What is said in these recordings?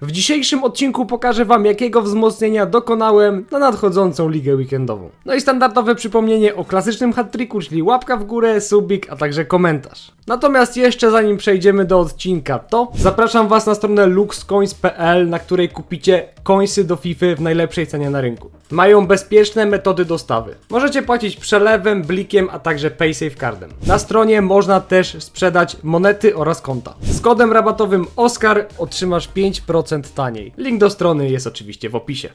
W dzisiejszym odcinku pokażę wam jakiego wzmocnienia dokonałem na nadchodzącą ligę weekendową. No i standardowe przypomnienie o klasycznym hat-tricku, czyli łapka w górę, subik, a także komentarz. Natomiast jeszcze zanim przejdziemy do odcinka, to zapraszam was na stronę luxcoins.pl, na której kupicie coinsy do FIFA w najlepszej cenie na rynku. Mają bezpieczne metody dostawy. Możecie płacić przelewem, blikiem, a także PaySafeCardem. Na stronie można też sprzedać monety oraz konta. Z kodem rabatowym OSCAR otrzymasz 5% taniej. Link do strony jest oczywiście w opisie.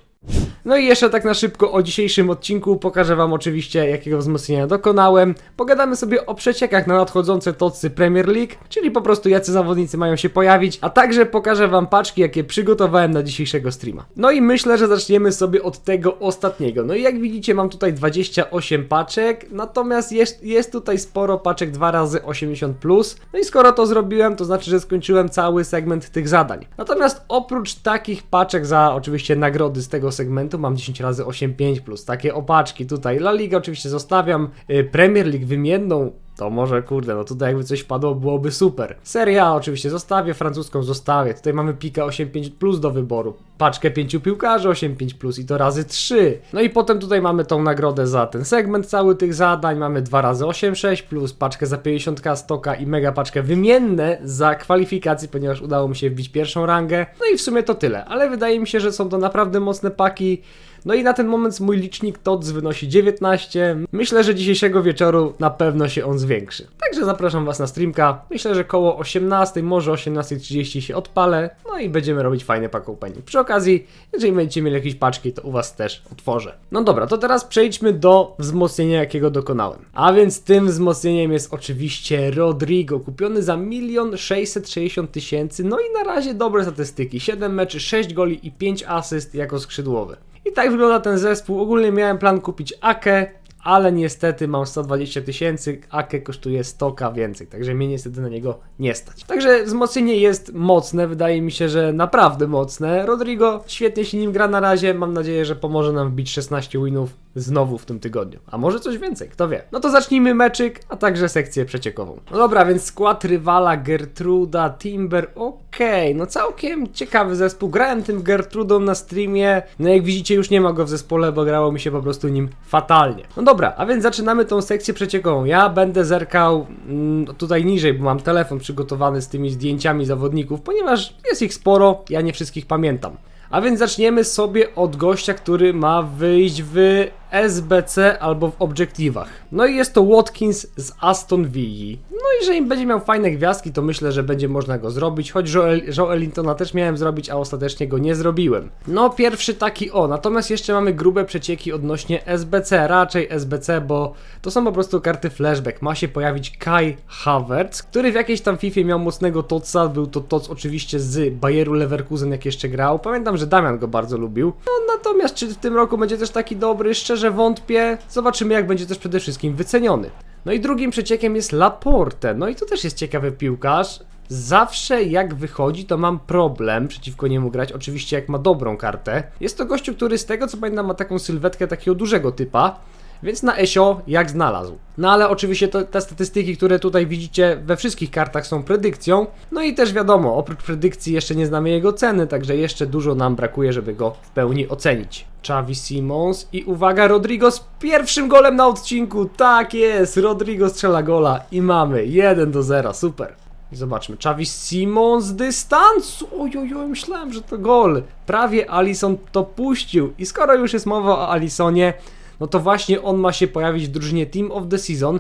No i jeszcze tak na szybko o dzisiejszym odcinku pokażę wam oczywiście jakiego wzmocnienia dokonałem. Pogadamy sobie o przeciekach na nadchodzące tocy Premier League, czyli po prostu jacy zawodnicy mają się pojawić, a także pokażę wam paczki jakie przygotowałem na dzisiejszego streama. No i myślę, że zaczniemy sobie od tego ostatniego. No i jak widzicie mam tutaj 28 paczek, natomiast jest, jest tutaj sporo paczek 2 razy 80 plus. No i skoro to zrobiłem, to znaczy, że skończyłem cały segment tych zadań. Natomiast oprócz takich paczek za oczywiście nagrody z tego segmentu mam 10 razy 8,5 plus takie opaczki tutaj. La Liga oczywiście zostawiam, y, Premier League wymienną. To może kurde, no tutaj jakby coś padło, byłoby super. Seria oczywiście zostawię, francuską zostawię. Tutaj mamy pika 8,5 plus do wyboru. Paczkę 5 piłkarzy 8,5 plus i to razy 3. No i potem tutaj mamy tą nagrodę za ten segment cały tych zadań. Mamy 2 razy 8,6 plus paczkę za 50k stoka i mega paczkę wymienne za kwalifikacje, ponieważ udało mi się wbić pierwszą rangę. No i w sumie to tyle, ale wydaje mi się, że są to naprawdę mocne paki. No i na ten moment mój licznik TOTS wynosi 19. Myślę, że dzisiejszego wieczoru na pewno się on zwiększy. Także zapraszam Was na streamka. Myślę, że koło 18, może 18.30 się odpalę. No i będziemy robić fajne pack opening. Przy okazji, jeżeli będziecie mieli jakieś paczki, to u Was też otworzę. No dobra, to teraz przejdźmy do wzmocnienia, jakiego dokonałem. A więc tym wzmocnieniem jest oczywiście Rodrigo, kupiony za 1 660 tysięcy. No i na razie dobre statystyki. 7 meczy, 6 goli i 5 asyst jako skrzydłowy. I tak wygląda ten zespół. Ogólnie miałem plan kupić Akę, ale niestety mam 120 tysięcy, Ake kosztuje 100k więcej, także mnie niestety na niego nie stać. Także wzmocnienie jest mocne, wydaje mi się, że naprawdę mocne. Rodrigo świetnie się nim gra na razie, mam nadzieję, że pomoże nam wbić 16 winów znowu w tym tygodniu. A może coś więcej, kto wie. No to zacznijmy meczyk, a także sekcję przeciekową. No dobra, więc skład rywala Gertruda, Timber, okej, no całkiem ciekawy zespół. Grałem tym Gertrudą na streamie, no jak widzicie już nie ma go w zespole, bo grało mi się po prostu nim fatalnie. No dobra, a więc zaczynamy tą sekcję przeciekową. Ja będę zerkał mm, tutaj niżej, bo mam telefon przygotowany z tymi zdjęciami zawodników, ponieważ jest ich sporo, ja nie wszystkich pamiętam. A więc zaczniemy sobie od gościa, który ma wyjść w SBC albo w obiektywach. No i jest to Watkins z Aston Villa. No i jeżeli będzie miał fajne gwiazdki, to myślę, że będzie można go zrobić, choć Joel, Joelintona też miałem zrobić, a ostatecznie go nie zrobiłem. No pierwszy taki o, natomiast jeszcze mamy grube przecieki odnośnie SBC, raczej SBC, bo to są po prostu karty flashback. Ma się pojawić Kai Havertz, który w jakiejś tam FIFA miał mocnego toca, był to toc oczywiście z Bayeru Leverkusen jak jeszcze grał. Pamiętam, że Damian go bardzo lubił. No natomiast czy w tym roku będzie też taki dobry, szczerze wątpię. Zobaczymy jak będzie też przede wszystkim wyceniony. No i drugim przeciekiem jest Laporte. No i to też jest ciekawy piłkarz. Zawsze jak wychodzi, to mam problem przeciwko niemu grać. Oczywiście jak ma dobrą kartę. Jest to gościu, który z tego co pamiętam ma taką sylwetkę takiego dużego typa. Więc na ESO jak znalazł. No ale oczywiście te statystyki, które tutaj widzicie we wszystkich kartach są predykcją. No i też wiadomo, oprócz predykcji jeszcze nie znamy jego ceny, także jeszcze dużo nam brakuje, żeby go w pełni ocenić. Xavi Simons i uwaga, Rodrigo z pierwszym golem na odcinku. Tak jest, Rodrigo strzela gola i mamy 1 do 0, super. Zobaczmy, Xavi Simons z dystansu. Ojojoj, myślałem, że to gol. Prawie Alison to puścił. I skoro już jest mowa o Alisonie, no to właśnie on ma się pojawić w drużynie Team of the Season.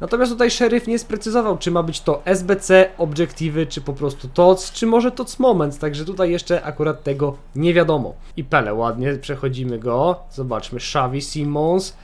Natomiast tutaj szeryf nie sprecyzował, czy ma być to SBC, obiektywy, czy po prostu TOC, czy może TOC Moments, także tutaj jeszcze akurat tego nie wiadomo. I Pele, ładnie, przechodzimy go. Zobaczmy, Xavi Simons,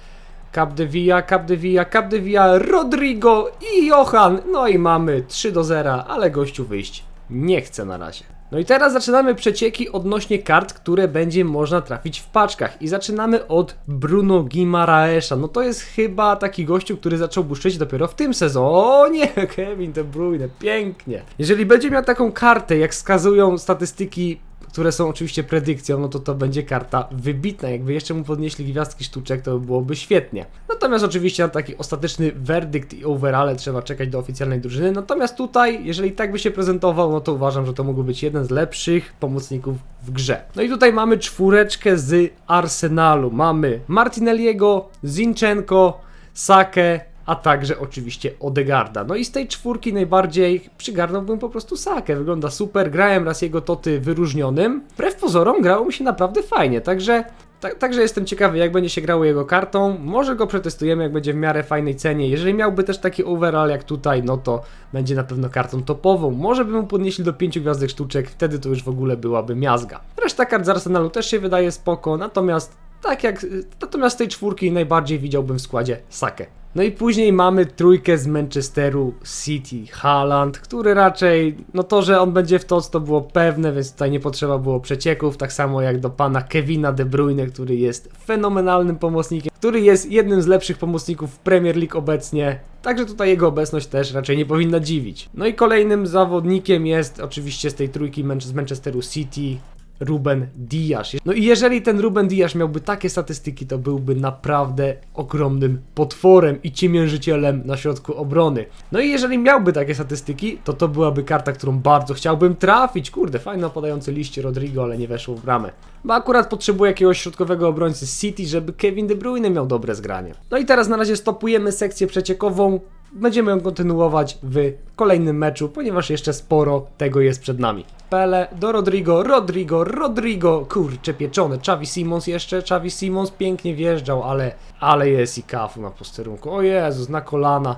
Capdevilla, Capdevilla, Capdevilla, Rodrigo i Johan. No i mamy 3 do 0, ale gościu wyjść nie chce na razie. No i teraz zaczynamy przecieki odnośnie kart, które będzie można trafić w paczkach. I zaczynamy od Bruno Guimaraesza. No to jest chyba taki gościu, który zaczął błyszczeć dopiero w tym sezonie. O nie, Kevin De Bruyne, pięknie. Jeżeli będzie miał taką kartę, jak wskazują statystyki które są oczywiście predykcją, no to to będzie karta wybitna. Jakby jeszcze mu podnieśli gwiazdki sztuczek, to byłoby świetnie. Natomiast oczywiście na taki ostateczny werdykt i overall trzeba czekać do oficjalnej drużyny. Natomiast tutaj, jeżeli tak by się prezentował, no to uważam, że to mógłby być jeden z lepszych pomocników w grze. No i tutaj mamy czwóreczkę z Arsenalu. Mamy Martinelliego, Zinchenko, Sakę, a także oczywiście Odegarda. No i z tej czwórki najbardziej przygarnąłbym po prostu Sakę. Wygląda super, grałem raz jego toty wyróżnionym. Wbrew pozorom grało mi się naprawdę fajnie, także... Tak, także jestem ciekawy, jak będzie się grało jego kartą. Może go przetestujemy, jak będzie w miarę fajnej cenie. Jeżeli miałby też taki overall jak tutaj, no to będzie na pewno kartą topową. Może by mu podnieśli do 5 gwiazdek sztuczek, wtedy to już w ogóle byłaby miazga. Reszta kart z Arsenalu też się wydaje spoko, natomiast tak jak. Natomiast tej czwórki najbardziej widziałbym w składzie Sakę. No i później mamy trójkę z Manchesteru City, Haaland, który raczej, no to, że on będzie w TOC to było pewne, więc tutaj nie potrzeba było przecieków, tak samo jak do pana Kevina De Bruyne, który jest fenomenalnym pomocnikiem, który jest jednym z lepszych pomocników w Premier League obecnie, także tutaj jego obecność też raczej nie powinna dziwić. No i kolejnym zawodnikiem jest oczywiście z tej trójki z Manchesteru City Ruben Diasz. No i jeżeli ten Ruben Diasz miałby takie statystyki, to byłby naprawdę ogromnym potworem i ciemiężycielem na środku obrony. No i jeżeli miałby takie statystyki, to to byłaby karta, którą bardzo chciałbym trafić. Kurde, fajno podający liście Rodrigo, ale nie weszło w bramę. Bo akurat potrzebuję jakiegoś środkowego obrońcy City, żeby Kevin De Bruyne miał dobre zgranie. No i teraz na razie stopujemy sekcję przeciekową. Będziemy ją kontynuować w kolejnym meczu, ponieważ jeszcze sporo tego jest przed nami. Pele do Rodrigo, Rodrigo, Rodrigo, kurcze pieczone, Xavi Simons jeszcze, Xavi Simons pięknie wjeżdżał, ale, ale jest i kafu na posterunku, o Jezus, na kolana.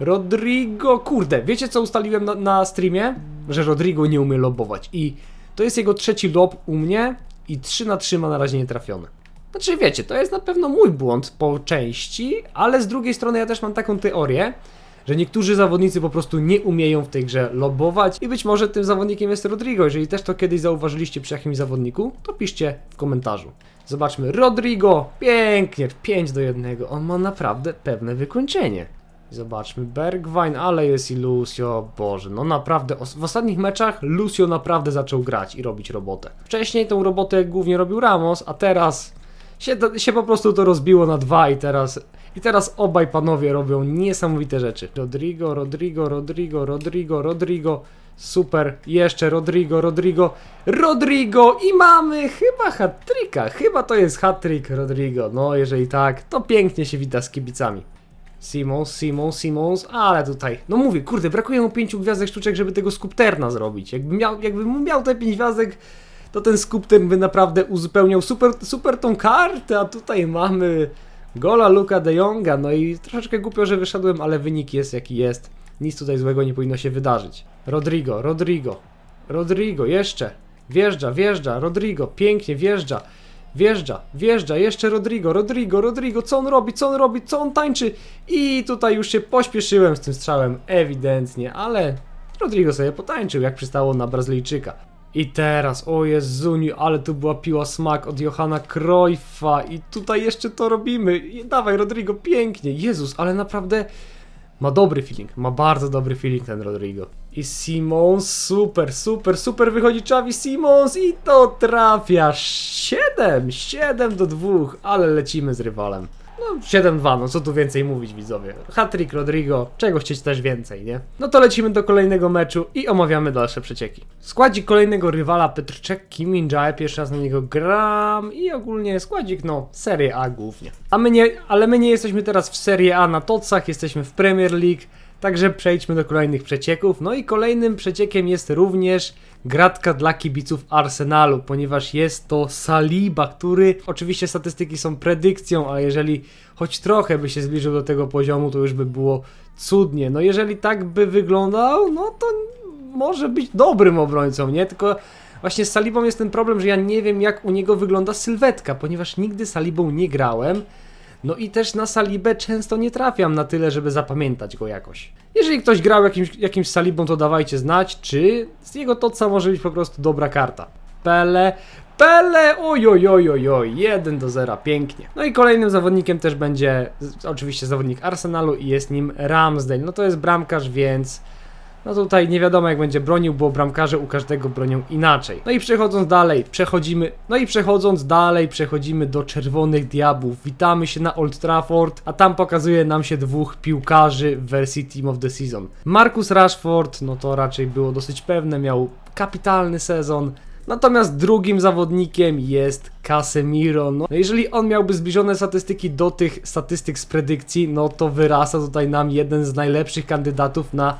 Rodrigo, kurde, wiecie co ustaliłem na, na streamie? Że Rodrigo nie umie lobować i to jest jego trzeci lob u mnie i 3 na 3 ma na razie nie trafione. Znaczy wiecie, to jest na pewno mój błąd po części, ale z drugiej strony ja też mam taką teorię, że niektórzy zawodnicy po prostu nie umieją w tej grze lobować i być może tym zawodnikiem jest Rodrigo. Jeżeli też to kiedyś zauważyliście przy jakimś zawodniku, to piszcie w komentarzu. Zobaczmy, Rodrigo, pięknie, 5 do 1. On ma naprawdę pewne wykończenie. Zobaczmy, Bergwijn, ale jest i Lucio, Boże, no naprawdę, w ostatnich meczach Lucio naprawdę zaczął grać i robić robotę. Wcześniej tą robotę głównie robił Ramos, a teraz się, się po prostu to rozbiło na dwa i teraz, i teraz obaj panowie robią niesamowite rzeczy. Rodrigo, Rodrigo, Rodrigo, Rodrigo, Rodrigo, super, jeszcze Rodrigo, Rodrigo, Rodrigo i mamy chyba hat-tricka, chyba to jest hat-trick Rodrigo, no jeżeli tak, to pięknie się wita z kibicami. Simons, Simons, Simons, ale tutaj, no mówię, kurde, brakuje mu pięciu gwiazdek sztuczek, żeby tego skupterna zrobić. Jakby miał, jakbym miał te pięć gwiazdek, to ten skupter by naprawdę uzupełniał super, super tą kartę, a tutaj mamy gola Luka de Jonga, no i troszeczkę głupio, że wyszedłem, ale wynik jest jaki jest. Nic tutaj złego nie powinno się wydarzyć. Rodrigo, Rodrigo, Rodrigo, jeszcze, wjeżdża, wjeżdża, Rodrigo, pięknie wjeżdża. Wjeżdża, wjeżdża, jeszcze Rodrigo, Rodrigo, Rodrigo, co on robi, co on robi, co on tańczy? I tutaj już się pośpieszyłem z tym strzałem, ewidentnie, ale Rodrigo sobie potańczył, jak przystało na Brazylijczyka. I teraz, o Jezuniu, ale tu była piła smak od Johana Cruyffa i tutaj jeszcze to robimy. I dawaj Rodrigo, pięknie, Jezus, ale naprawdę ma dobry feeling, ma bardzo dobry feeling ten Rodrigo. I Simons, super, super, super wychodzi Xavi Simons i to trafia 7, 7 do 2, ale lecimy z rywalem. No 7-2, no co tu więcej mówić widzowie. Hattrick Rodrigo, czego chcieć też więcej, nie? No to lecimy do kolejnego meczu i omawiamy dalsze przecieki. Składzik kolejnego rywala Petrczek Kim Min-jae, pierwszy raz na niego gram i ogólnie składzik no Serie A głównie. A my nie, ale my nie jesteśmy teraz w Serie A na tocach, jesteśmy w Premier League. Także przejdźmy do kolejnych przecieków. No i kolejnym przeciekiem jest również gratka dla kibiców Arsenalu, ponieważ jest to Saliba, który oczywiście statystyki są predykcją, ale jeżeli choć trochę by się zbliżył do tego poziomu, to już by było cudnie. No jeżeli tak by wyglądał, no to może być dobrym obrońcą, nie? Tylko właśnie z Salibą jest ten problem, że ja nie wiem jak u niego wygląda sylwetka, ponieważ nigdy Salibą nie grałem. No i też na Salibę często nie trafiam na tyle, żeby zapamiętać go jakoś. Jeżeli ktoś grał jakimś, jakimś Salibą, to dawajcie znać, czy z jego toca może być po prostu dobra karta. Pele, Pele, oj, oj, oj, oj, oj, 1 do 0, pięknie. No i kolejnym zawodnikiem też będzie oczywiście zawodnik Arsenalu i jest nim Ramsdale. No to jest bramkarz, więc No tutaj nie wiadomo jak będzie bronił, bo bramkarze u każdego bronią inaczej. No i przechodząc dalej, przechodzimy, no i przechodząc dalej, przechodzimy do Czerwonych Diabłów. Witamy się na Old Trafford, a tam pokazuje nam się dwóch piłkarzy w wersji Team of the Season. Marcus Rashford, no to raczej było dosyć pewne, miał kapitalny sezon. Natomiast drugim zawodnikiem jest Casemiro. No, jeżeli on miałby zbliżone statystyki do tych statystyk z predykcji, no to wyrasta tutaj nam jeden z najlepszych kandydatów na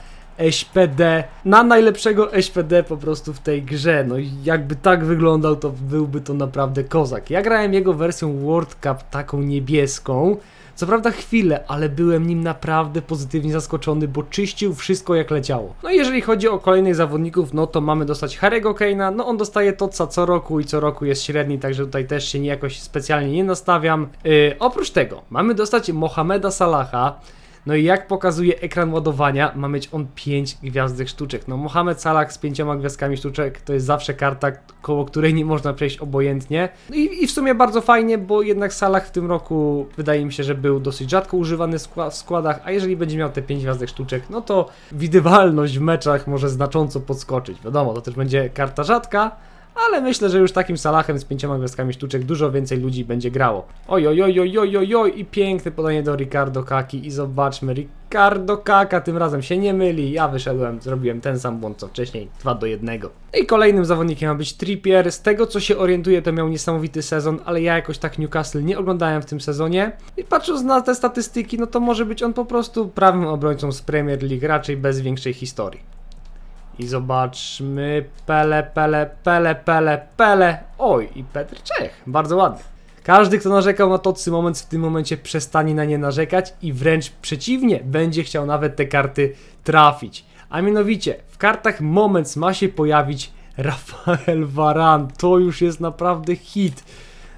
SPD, na najlepszego SPD po prostu w tej grze. No i jakby tak wyglądał, to byłby to naprawdę kozak. Ja grałem jego wersją World Cup, taką niebieską. Co prawda chwilę, ale byłem nim naprawdę pozytywnie zaskoczony, bo czyścił wszystko jak leciało. No i jeżeli chodzi o kolejnych zawodników, no to mamy dostać Harry'ego Kane'a, no on dostaje Totsa co roku i co roku jest średni, także tutaj też się jakoś specjalnie nie nastawiam. Yy, oprócz tego, mamy dostać Mohameda Salaha, no i jak pokazuje ekran ładowania, ma mieć on 5 gwiazdek sztuczek. No Mohamed Salah z pięcioma gwiazdkami sztuczek to jest zawsze karta, koło której nie można przejść obojętnie. No i, i w sumie bardzo fajnie, bo jednak Salah w tym roku wydaje mi się, że był dosyć rzadko używany w skła- w składach, a jeżeli będzie miał te 5 gwiazdek sztuczek, no to widywalność w meczach może znacząco podskoczyć. Wiadomo, to też będzie karta rzadka, ale myślę, że już takim Salahem z pięcioma gwiazdkami sztuczek dużo więcej ludzi będzie grało. Oj, oj, oj, oj, oj, oj, oj i piękne podanie do Ricardo Kaki i zobaczmy, Ricardo Kaka tym razem się nie myli, ja wyszedłem, zrobiłem ten sam błąd co wcześniej, 2 do 1. I kolejnym zawodnikiem ma być Trippier, z tego co się orientuję to miał niesamowity sezon, ale ja jakoś tak Newcastle nie oglądałem w tym sezonie i patrząc na te statystyki, no to może być on po prostu prawym obrońcą z Premier League, raczej bez większej historii. I zobaczmy. Pele, pele, pele, pele, pele. Oj, i Petr Czech. Bardzo ładny. Każdy, kto narzekał na Tocy moment, w tym momencie przestanie na nie narzekać i wręcz przeciwnie, będzie chciał nawet te karty trafić. A mianowicie, w kartach Moments ma się pojawić Rafael Varan. To już jest naprawdę hit.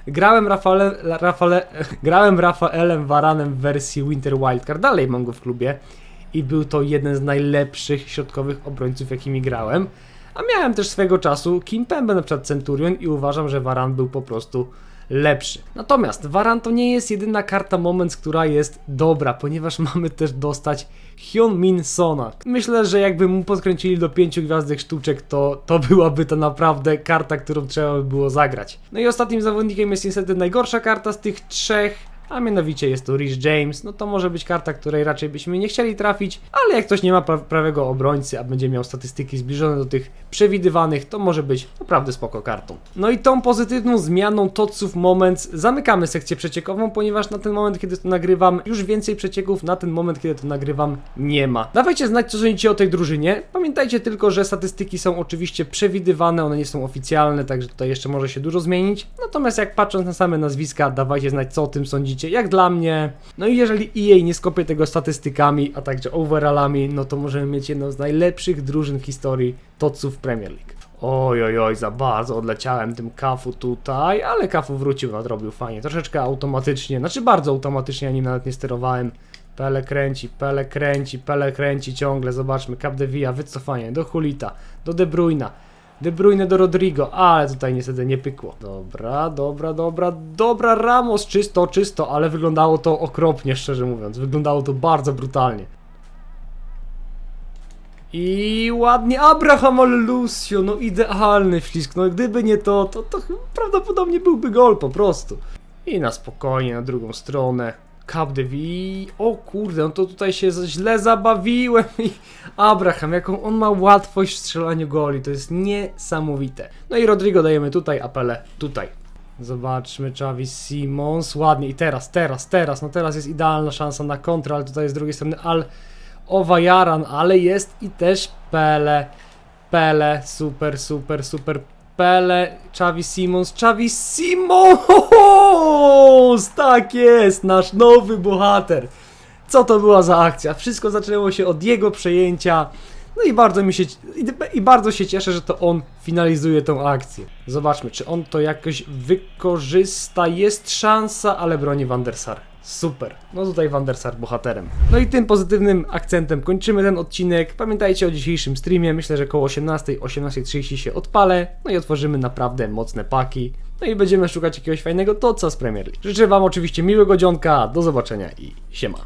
Grałem, Rafaele, Rafaele, grałem Rafaelem Varanem w wersji Winter Wildcard, dalej mam go w klubie i był to jeden z najlepszych środkowych obrońców, jakimi grałem. A miałem też swego czasu Kim Pembe na przykład Centurion i uważam, że Varan był po prostu lepszy. Natomiast Varan to nie jest jedyna karta Moments, która jest dobra, ponieważ mamy też dostać Hyun Min Sona. Myślę, że jakby mu podkręcili do pięciu gwiazdek sztuczek, to, to byłaby to naprawdę karta, którą trzeba by było zagrać. No i ostatnim zawodnikiem jest niestety najgorsza karta z tych trzech, a mianowicie jest to Rich James, no to może być karta, której raczej byśmy nie chcieli trafić, ale jak ktoś nie ma pra prawego obrońcy, a będzie miał statystyki zbliżone do tych przewidywanych, to może być naprawdę spoko kartą. No i tą pozytywną zmianą Totsów Moments zamykamy sekcję przeciekową, ponieważ na ten moment, kiedy to nagrywam, już więcej przecieków na ten moment, kiedy to nagrywam, nie ma. Dawajcie znać, co sądzicie o tej drużynie. Pamiętajcie tylko, że statystyki są oczywiście przewidywane, one nie są oficjalne, także tutaj jeszcze może się dużo zmienić. Natomiast jak patrząc na same nazwiska, dawajcie znać, co o tym sądzicie jak dla mnie. No i jeżeli EA nie skopie tego statystykami, a także overallami, no to możemy mieć jedną z najlepszych drużyn w historii Totsów Premier League. Oj, oj, oj, za bardzo odleciałem tym kafu tutaj, ale kafu wrócił, nadrobił fajnie, troszeczkę automatycznie, znaczy bardzo automatycznie, ja nim nawet nie sterowałem. Pele kręci, Pele kręci, Pele kręci ciągle, zobaczmy, Capdevia, wycofanie, do Hulita, do De Bruyna. De Bruyne do Rodrigo, ale tutaj niestety nie pykło. Dobra, dobra, dobra, dobra, Ramos, czysto, czysto, ale wyglądało to okropnie, szczerze mówiąc. Wyglądało to bardzo brutalnie. I ładnie, Abraham Lucio, no idealny wślizg, no gdyby nie to, to, to prawdopodobnie byłby gol po prostu. I na spokojnie, na drugą stronę. De Vie. O kurde, no to tutaj się źle zabawiłem i Abraham, jaką on ma łatwość w strzelaniu goli, to jest niesamowite. No i Rodrigo dajemy tutaj, apele tutaj. Zobaczmy, Xavi Simons, ładnie i teraz, teraz, teraz, no teraz jest idealna szansa na kontrę, ale tutaj z drugiej strony Al Owajaran, ale jest i też Pele, Pele, super, super, super, Pele, Xavi Simons, Xavi Simons! Tak jest, nasz nowy bohater. Co to była za akcja? Wszystko zaczęło się od jego przejęcia. No i bardzo mi się i, bardzo się cieszę, że to on finalizuje tą akcję. Zobaczmy, czy on to jakoś wykorzysta. Jest szansa, ale broni Van Sar. Super. No tutaj Van der Sar bohaterem. No i tym pozytywnym akcentem kończymy ten odcinek. Pamiętajcie o dzisiejszym streamie. Myślę, że koło 18, 18.30 się odpalę. No i otworzymy naprawdę mocne paki. No i będziemy szukać jakiegoś fajnego toca z Premier League. Życzę Wam oczywiście miłego dzionka. Do zobaczenia i siema.